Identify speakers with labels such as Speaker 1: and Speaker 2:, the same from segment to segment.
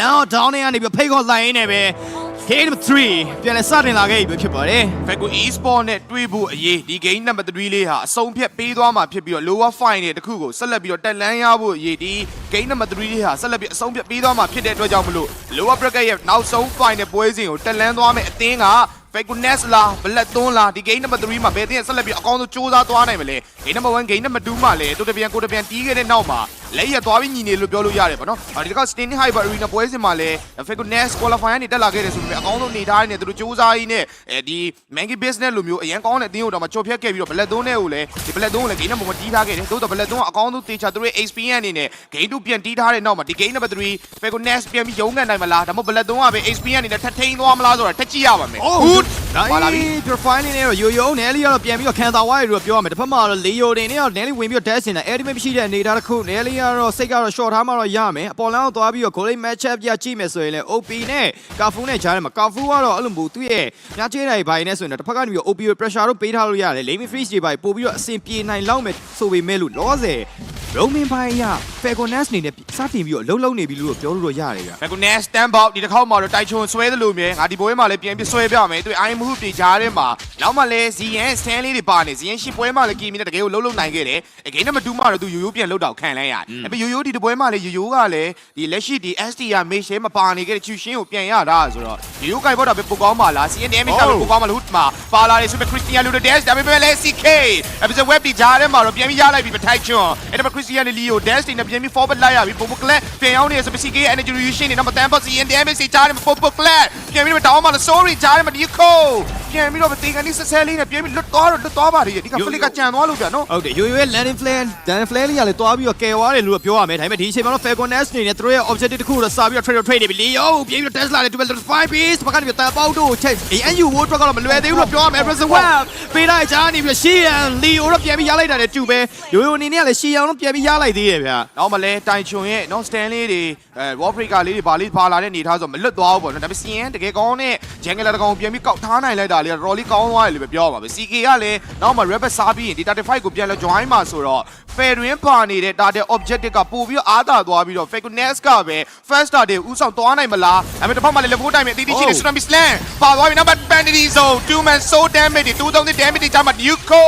Speaker 1: လမ်းတော့ down နဲ့ကနေပြီးဖိတ်ခေါ်လိုက်ရင်းနဲ့ပဲ game 3ပြန်လဲစတင်လာခဲ့ပြီဖြစ်ပါတယ်
Speaker 2: ဖက်ကူ e-sport နဲ့တွေ့ဖို့အရေးဒီ game နံပါတ်3လေးဟာအဆုံးဖြတ်ပေးသွားမှာဖြစ်ပြီးတော့ lower fine တွေတခုကိုဆက်လက်ပြီးတော့တက်လန်းရဖို့အရေးဒီ game နံပါတ်3လေးဟာဆက်လက်ပြီးအဆုံးဖြတ်ပေးသွားမှာဖြစ်တဲ့အတွက်ကြောင့်မလို့ lower bracket ရဲ့နောက်ဆုံး fine တဲ့ပွဲစဉ်ကိုတက်လန်းသွားမယ်အသင်းက Fakeness လားဘလက်သွန်းလားဒီ game နံပါတ်3မှာဘယ်အသင်းကဆက်လက်ပြီးအကောင်းဆုံးစူးစမ်းသွားနိုင်မလဲ game နံပါတ်1 game နံပါတ်2မှာလည်းတူတပြန်ကိုတပြန်တီးခဲ့တဲ့နောက်မှာလက်ရက်သွားပြီးညီနေလို့ပြောလို့ရတယ်ပေါ့နော်ဒီတစ်ခါ Stain Hyper Arena ပွဲစဉ်မှာလည်း Fakeness qualifier ကနေတက်လာခဲ့တယ်ဆိုပေမဲ့အကောင်းဆုံးနေထားနေတဲ့သူတို့စူးစမ်းရင်းနဲ့အဲဒီ Mangy Business လိုမျိုးအရန်ကောင်းတဲ့အသင်းကိုတော့မချော်ဖြတ်ခဲ့ပြီးတော့ဘလက်သွန်းနဲ့ကိုလည်းဒီဘလက်သွန်းကိုလည်း game နံပါတ်1တီးထားခဲ့တယ်သို့တော့ဘလက်သွန်းကအကောင်းဆုံးတေချာသူတို့ရဲ့ experience အနေနဲ့ game 2ပြန်တီးထားတဲ့နောက်မှာဒီ game နံပါတ်3 Fakeness ပြန်ပြီးရုံးကန်နိုင်မလားဒါမှမဟုတ်ဘလက်သွန်းကပဲ experience အနေနဲ့ထပ်ထိန်သွားမလားဆိုတာထက်ကြည့်ရပါမယ်
Speaker 1: ဟုတ်ဒါ
Speaker 2: ပါလာပြီ
Speaker 1: ဒီ profile နဲ့တော့ရိုးရိုးနယ်လီကတော့ပြန်ပြီးတော့ခံသာဝါရီလို့ပြောရမယ်တစ်ဖက်မှာတော့လေယိုတင်နဲ့တော့နယ်လီဝင်ပြီးတော့ dash နေတာ edit မရှိတဲ့အနေအထားတစ်ခုနယ်လီကတော့စိတ်ကတော့ short ထားမှတော့ရမယ်အပေါ်လမ်းကိုသွားပြီးတော့ goal match up ပြကြည့်မယ်ဆိုရင်လည်း OP နဲ့ Kafu နဲ့ကြားထဲမှာ Kafu ကတော့အဲ့လိုမျိုးသူ့ရဲ့ညချေးတိုင်းဘိုင်းနဲ့ဆိုရင်တော့တစ်ဖက်ကနေပြီး OP ကို pressure တော့ပေးထားလို့ရတယ် lane freeze တွေဘိုင်းပို့ပြီးတော့အဆင်ပြေနိုင်လောက်မယ်ဆိုပေမဲ့လို့လောဆယ် roaming ဘိုင်းရ Fagonas နေနဲ့စတင်ပြီးတော့လှုပ်လှုပ်နေပြီလို့ပြောလို့တော့ရတယ်ဗျ
Speaker 2: မကူနဲစတန်ဘောက်ဒီတစ်ခေါက်မှာတော့တိုက်ချုံဆွဲသလိုမျိုးငါဒီပွဲမှာလည်းပြန်ပြီးဆွဲပြမယ်သူအိုင်မဟုတေချားထဲမှာနောက်မှလည်းဇီယန်စတန်လေးတွေပါနေဇီယန်ရှစ်ပွဲမှာလည်းကီမီနဲ့တကယ်ကိုလှုပ်လှုပ်နိုင်ခဲ့တယ်အဂိမ်းနံပါတ်2မှာတော့သူရိုးရိုးပြန်လှုပ်တော့ခံလိုက်ရတယ်အဲ့ပြီးရိုးရိုးဒီတစ်ပွဲမှာလည်းရိုးရိုးကလည်းဒီလက်ရှိဒီ SD ကမေရှဲမပါနေခဲ့တဲ့ချူရှင်းကိုပြန်ရတာဆိုတော့ရိုးရိုးကြိုက်ဖို့တော့ပဲပိုကောင်းပါလား CN damage ကလည်းပိုကောင်းပါလားဟုတ်မှာပါလာတယ်ဆိုပေခရစ်စတီယာလူဒက်ဒါပေမဲ့လည်း CK အဲ့ပြီး web ဒီဂျားထဲမှာတော့ပြန်ပြီးရလိုက်ပြီပထိုက်ချွန်အဲ့ဒါမှခရစ်စတီယာလီယို dash တွေနဲ့ပြန်ပြီး forward လိုက်ရပြီပုံမကလက်ပြန်ရောက်နေဆိုပေ CK ရဲ့ energy reduction တွေနောက်မှတန်ပတ် CN damage တွေဂျားထဲမှာပုံမကလက်ပြန်ပြီးတော့တောင်းမှလည်း sorry ဂျားထဲမှာဒီခိုပြန်ပြီးတော့တေကန်ဒီဆက်ဆဲလေးနဲ့ပြန်ပြီးလွတ်သွားတော့လွတ်သွားပါလေဒီကဖလစ်ကကြံသွားလို့ပြန်နော်
Speaker 1: ဟုတ်တယ်ရိုးရိုးရဲ့ landing flare landing flare လေးကလည်းတွားပြီးတော့ကယ်သွားတယ်လို့ပြောရမယ်ဒါပေမဲ့ဒီအချိန်မှာတော့ Falcones အနေနဲ့သူတို့ရဲ့ objective တစ်ခုတော့စပြီးတော့ trade trade နေပြီလေယောပြေးပြီးတော့ Tesla နဲ့2.5 piece ဘာကနေပြီးတန်ပေါက်တို့ချက် ANU World Truck ကတော့မလွယ်သေးဘူးလို့ပြောရမယ် Reservoir Web ပေးလိုက်ချာနေပြီးတော့ Shian Leo တော့ပြန်ပြီးရလိုက်တာနဲ့တူပဲရိုးရိုးအနေနဲ့ကလည်း Shian တော့ပြန်ပြီးရလိုက်သေးတယ်ဗျာ
Speaker 2: နောက်မှလည်းတိုင်ချွန်ရဲ့နော်စတန်လေးတွေအဲ wall breaker လေးတွေပါလေးပါလာတဲ့အနေထားဆိုမလွတ်သွားဘူးပေါ့နော်ဒါပေမဲ့ CN တကယ်ကောင်းတဲ့ jungle တကောင်ပြန်ပြီးကောက်ထားနိုင်လိုက်တာလေးတော်တော်လေးကောင်းသွားတယ်လို့ပဲပြောရပါပဲ CK ကလည်းနောက်မှ rabbit စားပြီးရင်ဒီ35 ကိုပြန်လဲ join မှာဆိုတော့ fair win ပါနေတဲ့ target objective ကပို့ပြီးတော့အားသာသွားပြီးတော့ fakeness ကပဲ first star တွေဥဆောင်သွားနိုင်မလားဒါပေမဲ့တစ်ဖက်မှာလည်း level တိုင်းပဲအတီးတီးရှိနေ tsunami slam ပါသွားပြီနောက်မှ penalty zone two man so damage တွေ2000 damage တွေကြားမှာ Nuko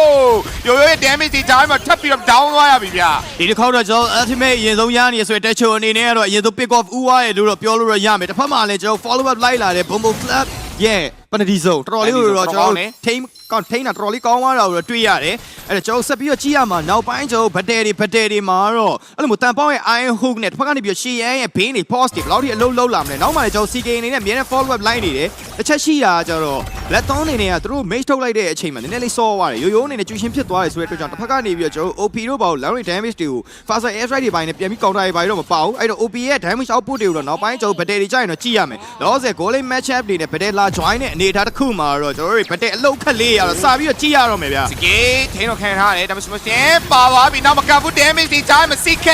Speaker 2: ရိုးရိုးရဲ့ damage တွေကြားမှာထပ်ပြီးတော့ down သွားရပြီဗျာ
Speaker 1: ဒီတစ်ခေါက်တော့ကျွန်တော် ultimate အရင်ဆုံးရနေရဆိုရင်တက်ချိုအနေနဲ့ကတော့အရင်ဆုံး pick off ဥဝါရဲ့လို့တော့ပြောလို့ရရမယ်တစ်ဖက်မှာလည်းကျွန်တော် follow up လိုက်လာတဲ့ Bombo Club ရဲ့ penalty zone တော်တော်လေးကိုတော့ကျွန်တော်တို့ team ကောင်း team တာတော်တော်လေးကောင်းသွားတာကိုတော့တွေ့ရတယ်အဲ့ဒါကျွန်တော်ဆက်ပြီးတော့ကြည့်ရမှာနောက်ပိုင်းကျွန်တော်ဘတ်တယ်တွေဘတ်တယ်တွေမှာတော့အဲ့လိုမျိုးတန်ပေါင်းရဲ့ iron hook နဲ့တစ်ဖက်ကနေပြီးရှီယန်ရဲ့ beam တွေ positive ဘယ်လောက်ထိအလုံးလုံးလာမလဲနောက်မှလည်းကျွန်တော် CK အနေနဲ့အများနဲ့ follow up လိုက်နေတယ်တစ်ချက်ရှိတာကျတော့ black thorn အနေနဲ့ကသူတို့ mage ထုတ်လိုက်တဲ့အချိန်မှာနည်းနည်းလေးစောသွားတယ်ရိုးရိုးအနေနဲ့ကျူရှင်ဖြစ်သွားတယ်ဆိုတဲ့အတွက်ကြောင့်တစ်ဖက်ကနေပြီးတော့ကျွန်တော် OP တို့ဘာလို့ long range damage တွေကို faster air strike တွေပိုင်းနဲ့ပြန်ပြီး counter တွေပိုင်းတော့မပါဘူးအဲ့တော့ OP ရဲ့ damage output တွေကိုတော့နောက်ပိုင်းကျွန်တော် battery ကြိုက်ရင်တော့ကြည့်ရမယ်လောဆယ် goal line match up တွေနဲ့ battery လာ join တဲ့အနေအထားတစ်ခုမှာတော့ကျွန်တော်တို့ battery အလုတ်ခက်လေးရတော့စပြီးတော့ကြည့်ရတော့မယ်ဗျာ
Speaker 2: စကေးထင်းတော့ခံထားတယ်ဒါပေမဲ့စမစတင်ပါသွားပြီနောက်မကဘူး damage တွေကြားမှာ CK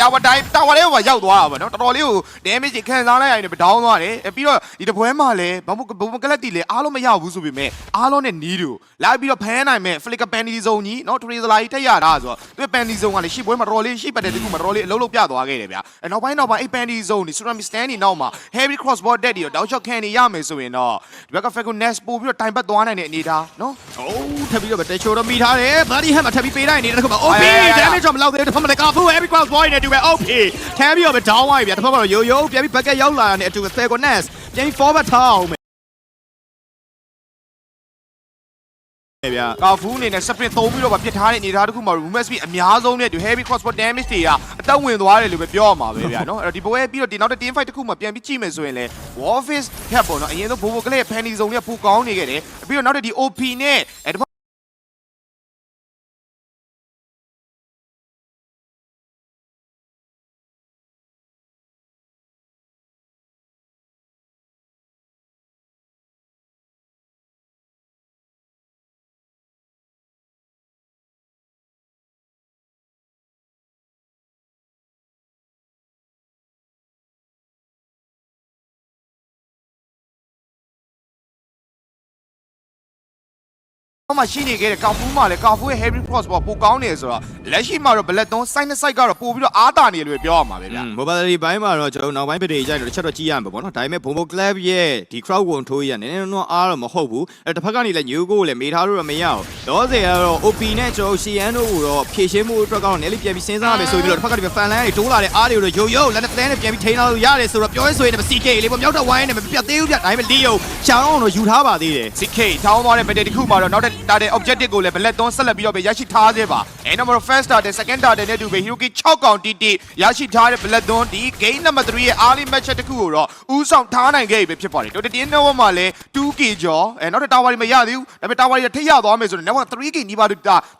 Speaker 2: တာဝတိုင်းတာဝလေးကရောက်သွားတာပေါ့နော်တော်တော်လေးကို damage တွေခံစားလိုက်ရရင်ဒေါင်းသွားတယ်ပြီးတော့ဒီတပွဲမှာလည်းဘာမို့ဘုံကလတ်တီလည်းအားလုံးမရဘူးဆိုပေမဲ့အားလုံးနဲ့နီးတို့လာပြီးတော့ဖမ်းနိုင်မဲ့ flicker panty zone ကြီးနော် tracer ကြီးထက်ရတာဆိုတော့သူ panty zone ကလည်းရှစ်ပွဲမှာတော်တော်လေးရှစ်ပတ်တဲ့တခုမှာတော်တော်လေးအလုံးလုံးပြသွားခဲ့တယ်ဗျာအဲနောက်ပိုင်းနောက်ပိုင်းအဲ့ panty zone ဒီ tsunami stand ဒီနောက်မှာ heavy crossbow dead တွေတော့တောက်ချောက်ခံနေရမယ်ဆိုရင်တော့ဒီဘက်က Falcon Nest ပို့ပြီးတော့တိုင်ပတ်သွားနိုင်တဲ့အနေထားနော်
Speaker 1: အိုးထပ်ပြီးတော့တက်ချိုတော့မိထားတယ် bloody hand မှာထပ်ပြီးပေးလိုက်နေတဲ့တစ်ခုမှာ OP
Speaker 2: အာရရရ
Speaker 1: damage တော့မလောက်သေးဘူးတစ်ဖက်မှာလည်း Kafu every cross boy နဲ့တူပဲ OP ထမ်းပြီးတော့ပဲ down သွားပြီဗျာတစ်ဖက်မှာတော့ရိုးရိုးပြန်ပြီး bucket ရောက်လာတာနဲ့အတူပဲ Falcones ပြန်ပြီး forward ထားအောင်
Speaker 2: ကာဖူးအနေနဲ့ sprint သုံးပြီးတော့ဗပြစ်ထားတဲ့အနေအထားတစ်ခုမှာ Rumus Speed အများဆုံးနဲ့ဒီ heavy crossbow damage တွေကအတက်ဝင်သွားတယ်လို့ပဲပြောရမှာပဲဗျာနော်အဲ့တော့ဒီပွဲပြီးတော့ဒီနောက်တဲ့ team fight တစ်ခုမှာပြန်ပြီးကြည့်မယ်ဆိုရင်လည်း Warface ထက်ပေါ့နော်အရင်ဆုံးဘိုဘိုကလေးရဲ့ Panty Zone လေးကပိုကောင်းနေခဲ့တယ်ပြီးတော့နောက်တဲ့ဒီ OP နဲ့ အဲ့ဒီမှရှိနေခဲ့တဲ့ကာဖူးမှလည်းကာဖူးရဲ့ heavy cross ပေါ်ပိုကောင်းနေဆိုတော့လက်ရှိမှာတော့ black 3 side နဲ့ side ကတော့ပို့ပြီးတော့အားတာနေတယ်လို့ပြောရမှာပဲဗျာ
Speaker 1: မိုဘိုင်းဘိုင်းမှာတော့ကျွန်တော်နောက်ပိုင်းပြည်တွေကြိုက်တော့တစ်ချက်တော့ကြည့်ရမှာပေါ့နော်ဒါပေမဲ့ဘုံဘုံ club ရဲ့ဒီ crowd ဝင်ထိုးရနည်းနည်းတော့အားတော့မဟုတ်ဘူးအဲတစ်ဖက်ကနေလည်းညိုကိုလည်းမေးထားလို့တော့မရအောင်တော့စေကတော့ OP နဲ့ကျွန်တော် CN တို့ကိုတော့ဖြည့်ရှင်းမှုအတွက်ကတော့နည်းလေးပြန်ပြီးစဉ်းစားရမယ်ဆိုပြီးတော့တစ်ဖက်ကဒီ fan line တွေတိုးလာတဲ့အားတွေကိုတော့ယိုယိုလက်နဲ့တန်းနဲ့ပြန်ပြီးထိန်းလာလို့ရတယ်ဆိုတော့ပြောရဲဆိုရင်လည်း CK လေးပေါ့မြောက်တော့ဝိုင်းနေမပြတ်သေးဘူးဗျဒါပေမဲ့လီယိုရှောင်းအောင်တော့ယူထားပါသေးတယ်
Speaker 2: CK ထောင်းသွားတဲ့ battle တစ်ခုမှာတော့နောက်တဲ့တဲ့ objective ကိုလည်း black 3ဆက်လက်ပြီးတော့ပဲရရှိထားသေးပါအဲနောက်မှာတော့ first starter second starter နဲ့တူပဲ Hiroki 6កောင်တီတီရရှိထားတဲ့ black 3ဒီ game number 3ရဲ့ early match တစ်ခုကိုတော့ဦးဆောင်ထားနိုင်ခဲ့ပြီဖြစ်ပါတယ်တော်တင်နောမှာလည်း 2k ကျော်အဲနောက်တဲ့ tower တွေမရသေးဘူးဒါပေမဲ့ tower တွေထိရသွားမယ်ဆိုတော့ network 3k နီးပါးတာ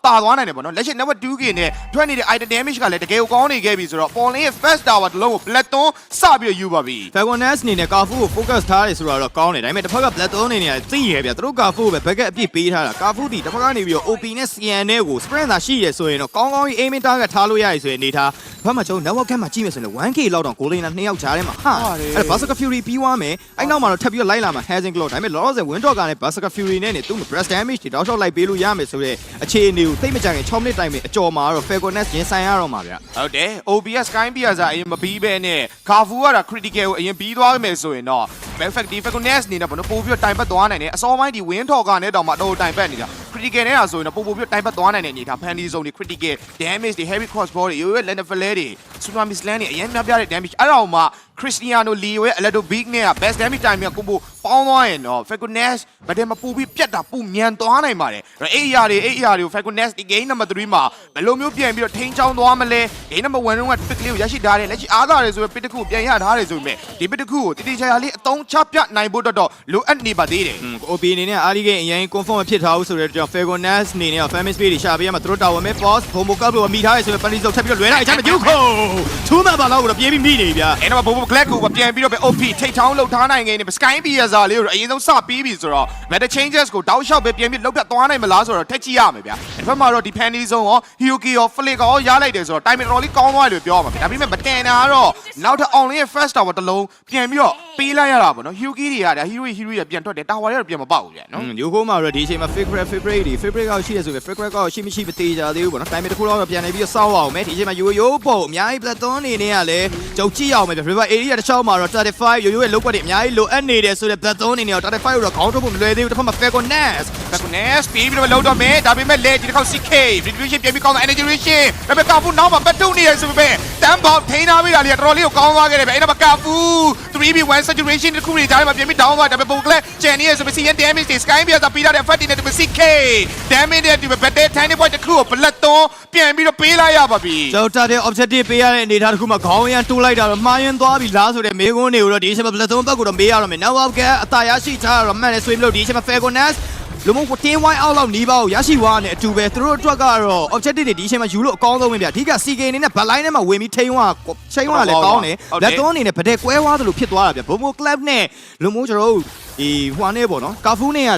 Speaker 2: တာသွားနိုင်တယ်ပေါ့နော်လက်ရှိ network 2k နဲ့ထွက်နေတဲ့ item damage ကလည်းတကယ်ကိုကောင်းနေခဲ့ပြီဆိုတော့ Paul ရဲ့ first tower တစ်လုံးကို black 3စပြီးတော့ယူပါပြီ
Speaker 1: Falcones အနေနဲ့ Carfu ကို focus ထားတယ်ဆိုတာတော့ကောင်းတယ်ဒါပေမဲ့တစ်ဖက်က Black Thorn အနေနဲ့သိရဗျာသူတို့ Carfu ကိုပဲ back အပြည့်ပေးထားတာ Carfu ဒီတစ်ဖက်ကနေပြီးတော့ OP နဲ့ CN နဲ့ကို sprint သာရှိရဆိုရင်တော့ကောင်းကောင်းကြီး aiming target ထားလို့ရရဆိုရင်အနေထားဘာမှကျွန်တော် network cam မှာကြည့်မယ်ဆိုရင် 1k လောက်တောင် goal line နှစ်ယောက်ကြားထဲမှာဟာအဲ့ဒါ Berserker Fury ပြီးသွားမယ်အဲ့နောက်မှာတော့ထပ်ပြီးတော့လိုက်လာမှာ Hazing Claw ဒါပေမဲ့ Lost and Wind Dog ကလည်း Berserker Fury နဲ့နေသူ့ breast damage တွေတောက်လျှောက်လိုက်ပေးလို့ရမယ်ဆိုတဲ့အခြေအနေကိုသိမကြခင်6မိနစ်တိုင်ပဲအကျော်မှာတော့ Falcones ရင်ဆိုင်ရတော့မှာဗျာ
Speaker 2: ဟုတ်တယ် OBS Sky Piazza စာအရင်မပြီးပဲနဲ့ Carfu ကတာ critical ကိုအရင်ပြီးသွားမယ်ဆိုရင်တော့ perfect defense အနေနဲ့ပေါ့နော်ပို့ပြီးတော့တိုင်ပတ်သွားနိုင်တယ်အစောပိုင်းဒီ win talk ကနေတော့မှတော့တိုင်ပတ်နေတာ critical နဲ့တာဆိုရင်တော့ပို့ပို့ပြီးတော့တိုင်ပတ်သွားနိုင်တဲ့အနေထား panty zone တွေ critical damage တွေ heavy cross ball တွေရိုးရိုး land flare တွေ tsunami slam တွေအရင်များပြတဲ့ damage အဲ့ဒါအောင်မှ Cristiano Leo ရဲ့ Electro Big နဲ့က best damage time ကကိုပိုပေါင်းသွားရင်တော့ Falcones ဗတ်တယ်မပူပြီးပြတ်တာပူမြန်သွားနိုင်ပါတယ်အဲ့အရာတွေအဲ့အရာတွေကို Falcones ဒီ game number 3မှာဘယ်လိုမျိုးပြန်ပြီးတော့ထိန်းချောင်းသွားမလဲ game number 1တုန်းက pick လေးကိုရရှိထားတယ်လက်ရှိအားသာတယ်ဆိုရင် pick တစ်ခုပြန်ရထားတယ်ဆိုပေမဲ့ဒီ pick တစ်ခုကိုတိတိကျကျလေးအသုံးချပြနိုင်ဖို့တော့လိုအပ်နေပါသေးတယ်
Speaker 1: อืม OP အနေနဲ့ early game အရင် confirm မဖြစ်ထားဘူးဆိုတော့ကျွန်တော် Falcones အနေနဲ့ famous space တွေရှာပေးရမှာသူတို့ tower မဲ့ boss Bombo Cup ကိုမိထားရဆိုရင် Panty Zone ထပ်ပြီးတော့လွယ်လိုက်အချမ်းမကျုပ်ခုသူ့မှာပါတော့ပြေးပြီးမိနေဗျာ
Speaker 2: အဲ့တော့ဘိုးဘို black ကိုပြန်ပြီးတော့ပဲ OP ထိတ်ထောင်းလောက်ထားနိုင်ခဲ့နေ Sky Piazza လေးကိုအရင်ဆုံးစပြီးပြီဆိုတော့ meta changes ကိုတောက်လျှောက်ပဲပြန်ပြီးလောက်ပြသွားနိုင်မလားဆိုတော့ထက်ကြည့်ရမယ်ဗျာဒီဘက်မှာတော့ဒီ Panty Zone ရော Hyuki ရော Flick ရောရလိုက်တယ်ဆိုတော့ timing တော်လေးကောင်းသွားတယ်လို့ပြောရမှာဗျာဒါပေမဲ့မတန်တာကတော့နောက်ထပ် online ရဲ့ first tower တစ်လုံးပြန်ပြီးတော့ပေးလိုက်ရတာပေါ့နော် Hyuki တွေကဒါ hero hero တွေပြန်ထွက်တယ် tower တွေတော့ပြန်မပေါက်ဘူးဗျာနော်
Speaker 1: อืมယူခိုးမှာတော့ဒီအချိန်မှာ favorite favorite တွေ favorite ကောက်ရှိရဆိုရင် favorite ကောက်ရှိမရှိမသေးကြသေးဘူးပေါ့နော် time တစ်ခုတော့ပြန်နေပြီးတော့စောက်အောင်မယ်ဒီအချိန်မှာယိုယိုပုံအများကြီး platform အနေနဲ့ကလည်းကြုံကြည့်အောင်မယ် river area တစ်ချောင်းမှာတော့35ယိုယိုရဲ့လောက်ကွက်တွေအများကြီးလိုအပ်နေတယ်ဆိုတဲ့ platform အနေနဲ့တော့35ကိုတော့ခေါင်းထုတ်ဖို့မလွယ်သေးဘူးတစ်ဖက်မှာ Falcones
Speaker 2: Falcones ပြီးပြီးတော့လောက်တော့မယ်ဒါပေမဲ့လေဒီတစ်ခေါက် CK retribution ပြန်ပြီးကောင်းတာ energy reaction ဒါပေမဲ့ကာဖူနောက်မှာပတ်တုံနေရဆိုပေမဲ့တန်ပေါထိန်းထားပြီးတာလေတော်တော်လေးကိုကောင်းသွားခဲ့တယ်ဗျအဲ့တော့ကာဖူ 3v1 saturation တစ်ခုတွေကြားထဲမှာပြန်ပြီး down သွားဒါပေမဲ့ပုံကလေးကျန်နေရဆိုပေမဲ့ CN damage တွေ sky ပြတာပြီးတာတဲ့ effect တွေနဲ့ဒီ CK damage တွေဒီ battle tiny point တစ်ခုကို blood သွန်းပြန်ပြီးတော့ပေးလိုက်ရပါပြီ
Speaker 1: ကျောက်တာတဲ့ objective ပေးရတဲ့အနေအထားတစ်ခုမှာခေါင်းရမ်းတိုးလိုက်တာတော့မှားယွင်းသွားပြီလားဆိုတဲ့မေးခွန်းတွေကိုတော့ဒီအချိန်မှာ platform ဘက်ကိုတော့မေးရတော့မယ် now up ကအသာရရှိထားတော့မှန်တယ်ဆိုရင်မလို့ဒီအချိန်မှာ Falcones လူမှုတင်းဝိုင်းအောက်လောက်နီးပါးကိုရရှိသွားတဲ့အတူပဲသူတို့အတွက်ကတော့ objective တွေဒီအချိန်မှာယူလို့အကောင်းဆုံးပဲဗျအဓိက CK အနေနဲ့ back line ထဲမှာဝင်ပြီးထိန်းသွားချိန်သွားလည်းကောင်းတယ်လက်သွန်းအနေနဲ့ဗတဲ့ကွဲသွားသလိုဖြစ်သွားတာဗျဘုံဘို club နဲ့လူမှုကျွန်တော်တို့ဒီဟွာနဲ့ပေါ့နော်ကာဖူးနဲ့က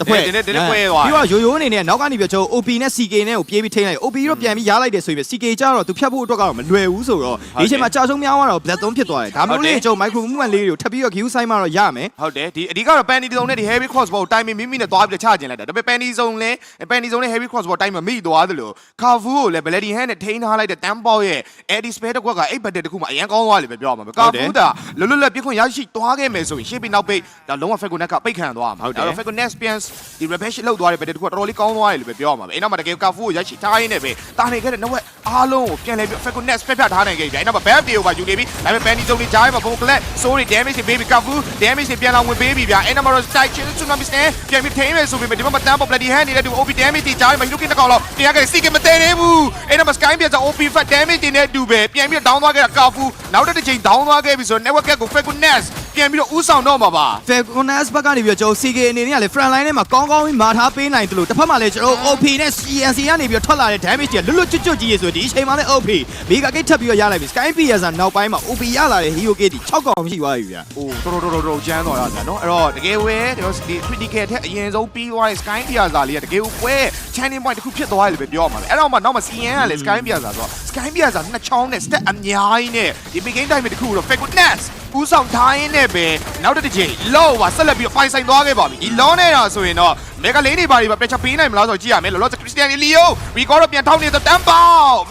Speaker 1: တဖွဲ့
Speaker 2: ဒီနေ့ဒီနေ့ကွဲသွား
Speaker 1: ပြီးတော့ရိုးရိုးအနေနဲ့နောက်ကနေပြီးကျွန်တော် OP နဲ့ CK နဲ့ကိုပြေးပြီးထိန်းလိုက် OP တော့ပြန်ပြီးရလိုက်တယ်ဆိုရင် CK ကြတော့သူဖြတ်ဖို့အတွက်ကတော့မလွယ်ဘူးဆိုတော့ဒီအချိန်မှာကြာဆုံးများသွားတော့ black 3ဖြစ်သွားတယ်ဒါမျိုးလေးကျွန်တော် micro movement လေးတွေကိုထပ်ပြီးတော့ queue sign မှာတော့ရမယ်
Speaker 2: ဟုတ်တယ်ဒီအဓိကတော့ panty zone နဲ့ဒီ heavy cross ball တိုင်မီမိမိနဲ့သွားပြီးတော့ချကျင်လိုက်တာဒါပေမဲ့ panty zone လဲ panty zone နဲ့ heavy cross ball တိုင်မမိသွားသလို carfu ကိုလည်း bloody hand နဲ့ထိန်းထားလိုက်တဲ့ tempo ရဲ့ eddy spare တစ်ခွက်ကအဲ့ battle တစ်ခုမှအရင်ကောင်းသွားလိမ့်ပဲပြောရမှာပဲ carfu ဒါလွတ်လွတ်လပ်ပြခွင့်ရရှိသွားခဲ့မယ်ဆိုရင်ရှေ့ပြီးနောက်ပိတ်ဒါလုံးဝ falconet ကပိတ်ခံသွားမှာဒါတော့ falconet spans ဒီ repetition လောက်သွားတဲ့ battle တစ်ခုကတော်တော်လေးကောင်းသွားတယ်လို့ပဲပြောရမှာပဲအဲ့နောက်မှာတကယ် carfu ကိုရရှိထားရင်းနဲ့ပဲတာနေခဲ့တဲ့နောက်ဝက်အားလုံးကိုပြန်လဲပြီး falconet ဖက်ဖက်ထားနိုင်ခဲ့ပြီအဲ့နောက်မှာ back တွေကိုပါယူနေပြီဒါပေမဲ့ panty zone တွေကြားထဲမှာ falconet sorry damage တွေပေးပြီး carfu damage တွေပြန်လာဝင်ပေးပြီဗျာအဲ့နောက်မှာတော့ side chin tsunami stand ပြန်ပြီးထိန်းမယ်ဆိုပေမဲ့ဒီဘက်မှာတန်းပေါ် bloody hand နေတဲ့သူ OP damage တွေကြားထဲမှာ Yuki တစ်ကောင်လောက်တရားကြစီကမတည်သေးဘူးအဲ့နောက်မှာ sky ပြန်စား OP fat damage တွေနဲ့အတူပဲပြန်ပြီး down သွားခဲ့တာ carfu နောက်တစ်ချိန် down သွားခဲ့ပြီဆိုတော့ network ကို falconet ပြန်ပြီးတော့ဥဆောင်တော့မှာပါ
Speaker 1: Falcones ဘက်ကနေပြီးတော့ကျွန်တော် CK အနေနဲ့ကလေ front line ထဲမှာကောင်းကောင်းကြီးမာထားပေးနိုင်တယ်လို့တစ်ဖက်မှာလည်းကျွန်တော် OP နဲ့ CNC ကနေပြီးတော့ထွက်လာတဲ့ damage တွေကလွတ်လွတ်ကျွတ်ကျွတ်ကြီးရေဆိုဒီအချိန်မှာလည်း OP မိဂါကိတ်ထပ်ပြီးတော့ရလိုက်ပြီ Sky Piazza နောက်ပိုင်းမှာ OP ရလာတဲ့ Hero Gate 6កောင်ရှိသွားပြီဗျာ
Speaker 2: အိုးတော်တော်တော်တော်ကျန်းတော့ရတာနော်အဲ့တော့တကယ်ဝဲကျွန်တော်ဒီ critical ထက်အရင်ဆုံးပြီးသွားတဲ့ sky piazza လေးကတကယ်ကိုပွဲ chaining point တစ်ခုဖြစ်သွားတယ်လို့ပဲပြောရမှာလေအဲ့တော့မှနောက်မှ CN ကလည်း sky piazza ဆိုတော့ sky piazza နှစ်ချောင်းနဲ့ step အများကြီးနဲ့ဒီ big game time တစ်ခုတော့ fakeness ဥဆောင်ထားရင်းနဲ့ပဲနောက်တစ်ချိန်လော့ပါဆက်လက်ပြီးတော့ပိုင်ဆိုင်သွားခဲ့ပါပြီဒီလောနေတာဆိုရင်တော့မေဂလေးတွေပါတွေပါပြချက်ပေးနိုင်မလားဆိုတော့ကြည့်ရမယ်လောလောဆယ်ခရစ်စတီယန်လီယိုရီကောတော့ပြန်ထောင်းနေတဲ့တမ်ပေါ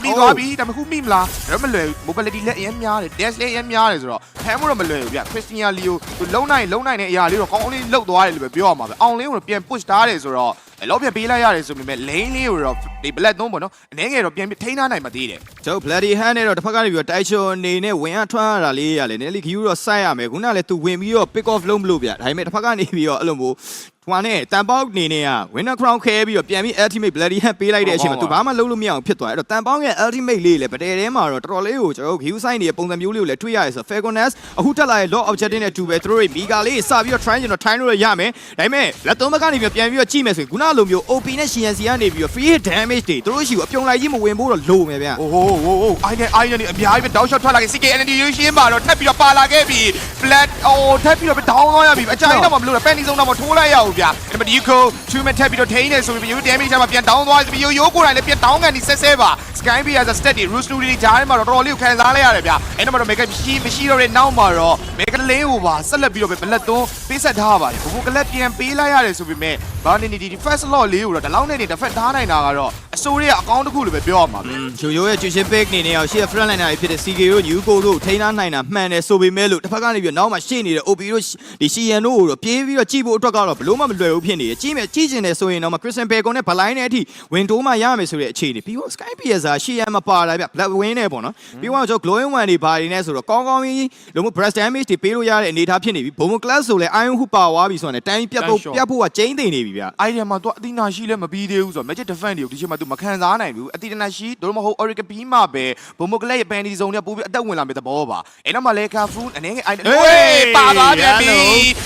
Speaker 2: မိသွားပြီဒါပေမဲ့ခုမိမလားဒါမလွယ် mobility လက်အရင်များတယ် dash လက်အရင်များတယ်ဆိုတော့ဖမ်းဖို့တော့မလွယ်ဘူးဗျခရစ်စတီယန်လီယိုသူလုံနိုင်လုံနိုင်တဲ့အရာလေးတော့ကောင်းကောင်းလေးလှုပ်သွားတယ်လို့ပဲပြောရမှာပဲအောင်လေးကိုတော့ပြန် push ထားတယ်ဆိုတော့ လောပြန်ပေးလိုက်ရတယ်ဆိုပေမဲ့ lane လေးကိုတော့ဒီ black သုံးပေါ့နော်အနေငယ်တော့ပြန်ပြီးထိန်းထားနိုင်မှသေးတယ်
Speaker 1: ကျွန်တော် bloody hand နဲ့တော့တစ်ဖက်ကနေပြီးတော့တိုက်ချုံအနေနဲ့ဝင်ရထွက်ရတာလေးရလေနည်းလေးခယူတော့စိုက်ရမယ်ခုနကလည်းသူဝင်ပြီးတော့ pick off လုပ်မလို့ဗျဒါပေမဲ့တစ်ဖက်ကနေပြီးတော့အဲ့လိုမျိုး ဟိုနဲ့တန်ပေါက်အနေနဲ့က winner crown ခဲပြီးတော့ပြန်ပြီး ultimate bloody hand ပေးလိုက်တဲ့အချိန်မှာသူဘာမှလုပ်လို့မရအောင်ဖြစ်သွားတယ်အဲ့တော့တန်ပေါက်ရဲ့ ultimate လေးလည်းဗတဲထဲမှာတော့တော်တော်လေးကိုကျွန်တော်တို့ view sign တွေပုံစံမျိုးလေးကိုလည်းတွေ့ရတယ်ဆိုတော့ fairness အခုတက်လာတဲ့ law objective နဲ့တူပဲသူတို့တွေ mega လေးစပြီးတော့ try ကျွန်တော် try လို့ရမယ်ဒါပေမဲ့လက်သုံးဘက်ကနေပြီးပြန်ပြီးတော့ကြည့်မယ်ဆိုရင်ခုနလိုမျိုး OP နဲ့ CNC ကနေပြီးတော့ free damage တွေသူတို့ရှိကိုအပြုံလိုက်ကြီးမဝင်ဖို့တော့လိုမယ်ဗျ
Speaker 2: အိုးဟိုးဟိုးဟိုးအိုင်နဲ့အိုင်နဲ့အများကြီးပဲတောက်ရှောက်ထွက်လာခဲ့ CKND ရွှေရှင်းပါတော့ထပ်ပြီးတော့ပါလာခဲ့ပြီ flat ဟိုထပ်ပြီးတော့ down သွားရပြီအကြိုင်းတော့မမလို့ပန်နီဆုံးတော့မထိုးလိုက်ရဘူးဗျအဲ့မှာဒီကို two man ထပ်ပြီးတော့ထိန်းနေဆိုပြီး damage မှာပြန် down သွားပြီရိုးရိုးကိုယ်တိုင်လည်းပြန် down ကန်ဒီဆက်ဆဲပါ sky b as a stat တွေ roost တွေကြားထဲမှာတော့တော်တော်လေးကိုခံစားလိုက်ရတယ်ဗျအဲ့တော့မှတော့ make မရှိမရှိတော့တဲ့နောက်မှာတော့ make လင်းကိုပါဆက်လက်ပြီးတော့ပဲဘလက်သွန်းပေးဆက်ထားပါတယ်ဘိုးဘိုကလက်ပြန်ပေးလိုက်ရတယ်ဆိုပေမဲ့ဘာနေနေဒီ first lot လေးကိုတော့ဒီလောက်နဲ့နေတစ်ဖက်ထားနိုင်တာကတော့အစိုးရအကောင့်တစ်ခုလိုပဲပြောရမှာပဲ
Speaker 1: ဂျိုယိုရဲ့ကျူရှင်ပိတ်နေနေအောင်ရှေ့ front liner တွေဖြစ်တဲ့ CK တို့ New Gold တို့ထိန်းထားနိုင်တာမှန်တယ်ဆိုပေမဲ့လို့တစ်ဖက်ကနေပြီးတော့နောက်မှရှေ့နေတဲ့ OP တို့ဒီ CN တို့ကိုတော့ပြေးပြီးတော့ကြည့်ဖို့အတွက်ကတော့ဘလို့မှမလွယ်ဘူးဖြစ်နေတယ်ကြီးမယ်ကြီးကျင်တယ်ဆိုရင်တော့မှ Christian Bacon နဲ့ Blind နဲ့အထိဝင်တိုးမှရမယ်ဆိုတဲ့အခြေအနေပြီးတော့ Sky PS ကရှေ့ရမပါလာဗျ Black Wing နဲ့ပေါ့နော်ပြီးတော့ကျွန်တော် Glowing One တွေဘာတွေနဲ့ဆိုတော့ကောင်းကောင်းကြီးလုံးဝ breast damage တွေပေးလို့ရတဲ့အနေအထားဖြစ်နေပြီဘုံဘုံ class ဆိုလဲ Iron Hoop ပါသွားပြီဆိုတော့တိုင်းပြတ်ဖို့ပြတ်ဖို့ကကျင်းသိနေပြီဗျ
Speaker 2: အိုင်ဒီယာမှာသူအသီနာရှိလည်းမပြီးသေးဘူးဆိုတော့ Magic Defense တွေကိုဒီချိန်မှာသူမခံစားနိုင်ဘူးအသီနာရှိတို့မဟုတ် Oracle ပြီးမှပဲဘုံမကလက်ရဲ့ Penny Zone နဲ့ပို့ပြီးအသက်ဝင်လာမယ့်သဘောပါအဲ့တော့မှလည်း Carfu အနေငယ်အိုင်ဟေးပါသွားပြန်ပြီ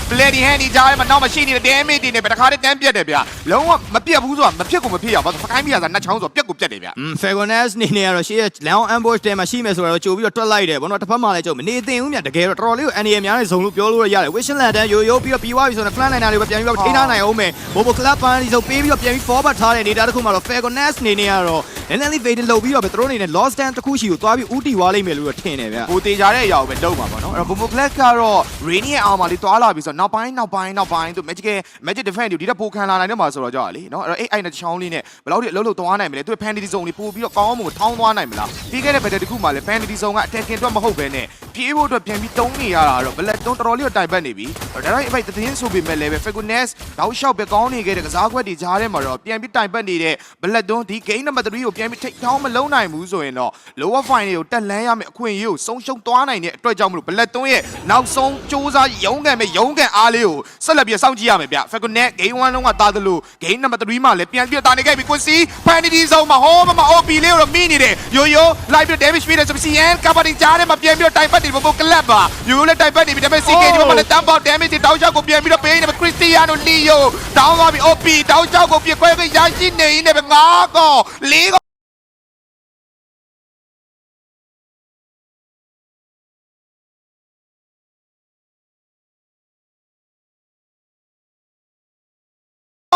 Speaker 2: Bloody Handy ကြားထဲမှာနောက်မရှိနေတဲ့ damage တွေနဲ့ပဲတခါတည်းတန်းပြတ်တယ်ဗျလုံးဝမပြတ်ဘူးဆိုတာမဖြစ်ကိုမဖြစ်ရပါဘူးဖကိုင်းမိရစားနှက်ချောင်းဆိုတော့ပြတ်ကိုပြတ်တယ်ဗျ
Speaker 1: อืม Fairness နေနေရတော့ရှေ့ Leon Ambush တဲမှာရှိမယ်ဆိုတော့ကြိုပြီးတော့တွက်လိုက်တယ်ဘောနော်တစ်ဖက်မှာလည်းကြုံမနေသင်ဦးမြတကယ်တော့တော်တော်လေးကို NA များနေဇုံလို့ပြောလို့ရတယ် Wishland တန်းရိုးရိုးပြီးတော့ပြီးသွားပြီဆိုတော့ Flan Liner တွေပဲပြန်ပြီးတော့ထိန်းထားနိုင်အောင်မယ် Bobo Club ပန်းဒီဆိုပေးပြီးတော့ပြန်ပြီး forward ထားတဲ့နေတာတစ်ခုမှာတော့ Fairness နေနေရတော့ Nennally Faded လုပ်ပြီးတော့ပဲသူတို့အနေနဲ့ Lost Stand တစ်ခုရှိကိုသွားပြီးဥတီသွားလိမ့်မယ်လို့တော့ထင်တယ်ဗျ
Speaker 2: ဟိုတေချာတဲ့အရာကိုပဲတုံးပါပေါ့နော်အဲ့တော့ Bomo Class ကတော့ Rainy ရဲ့အောင်ပါလေးတွာလာပြီဆိုတော့နောက်ပိုင်းနောက်ပိုင်းနောက်ပိုင်းသူ Magic Magic Defense တွေဒီတက်ပိုခံလာနိုင်တယ်မှာဆိုတော့ကြောက်လေနော်အဲ့တော့အဲ့အဲ့နဲ့ချောင်းလေးနဲ့ဘယ်လောက်ထိအလုပ်လုပ်သွားနိုင်မလဲသူ Fantasy Zone တွေပို့ပြီးတော့ကောင်းမှုထောင်းသွားနိုင်မလားပြီးခဲ့တဲ့ battle တစ်ခုမှလည်း Fantasy Zone က attacking အတွက်မဟုတ်ဘဲနဲ့ပြေးဖို့အတွက်ပြန်ပြီးတုံးနေရတာတော့ Black တုံးတော်တော်လေးတော့တိုင်ပတ်နေပြီဒါတိုင်းအဖိုက်သတင်းဆိုပေမဲ့လည်းပဲ Fairness တောက်လျှောက်ပဲကောင်းနေခဲ့တဲ့ကစားကွက်တွေကြားထဲမှာတော့ပြန်ပြီးတိုင်ပတ်နေတဲ့ Black တုံးဒီ game number 3ကိုပြန်ပြီးထိတ်ထောင်းမလုံးနိုင်ဘူးဆိုရင်တော့ lower fine တွေကိုတက်လန်းရမယ့်အခွင့်အရေးကိုဆုံးရှုံးသွားနိုင်တဲ့အတွက်ကြောင့်မလို့ Black တုံးရဲ့နောက်ဆုံးစ조사ရုံးကန်မဲ့ရုံးကန်အားလေးကိုဆက်လက်ပြီးစောင့်ကြည့်ရမယ်ဗျ Fairness game 1လုံးကတာသလို game number 3မှာလည်းပြန်ပြီးတာနေခဲ့ပြီကွန်စီ Fantasy Zone မှာဟောမမ OP လေးကိုတော့မိနေတယ်ရိုးရိုး live damage ပေးတယ်ဆိုပြီး CN covering ကြားထဲမှာပြန်ပြီးတော့တိုင်ပတ်နေဖို့ club ပါရိုးရိုးလည်းတိုင်ပတ်နေပြီဒါပေမဲ့ CK ဒီမှာလည်းတမ်းပေါက် damage တွေတောက်ချောက်ကိုပြန်ပြီးတော့ပေးနေတယ် Cristiano Leo တောင်းသွားပြီ OP တောက်ချောက်ကိုပြခွဲခွဲရရှိနေနေပဲငါးကောလေး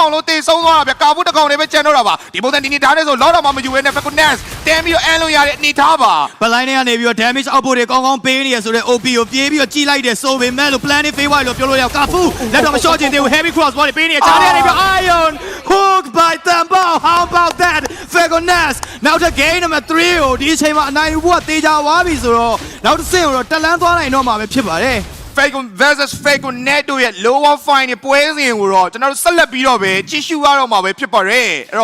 Speaker 2: ကောအောင်လို့တေဆုံးသွားတာဗျကာဘူးတစ်ကောင်လေးပဲကျန်တော့တာပါဒီပုံစံဒီနေထားနေဆိုလောတော့မှမယူရဲနဲ့ Fairness တမ်းပြီးတော့အန်လို့ရတဲ့အနေထားပါ
Speaker 1: ဘလိုင်းတွေကနေပြီးတော့ damage output တွေကောင်းကောင်းပေးနေရဆိုတော့ OP ကိုပြေးပြီးတော့ကြီးလိုက်တယ်ဆိုပေမဲ့လို့ plan တွေ favor လို့ပြောလို့ရအောင်ကာဖူလက်တော့မလျှော့ချင်သေးဘူး heavy cross body ပေးနေချားနေပြီး iron hook by Tambo how about that Fairness နောက်တစ် game number 3ကိုဒီအချိန်မှာအနိုင်ယူဖို့ကတေချာသွားပြီဆိုတော့နောက်တစ်ဆင့်ကိုတော့တက်လန်းသွားနိုင်တော့မှာပဲဖြစ်ပါတယ်
Speaker 2: Fagon versus Fagon Net တို့ရဲ့ lower fine ပွဲစဉ်ကိုတော့ကျွန်တော်တို့ဆက်လက်ပြီးတော့ပဲကြည့်ရှုရတော့မှာပဲဖြစ်ပါတယ်အဲ့တော့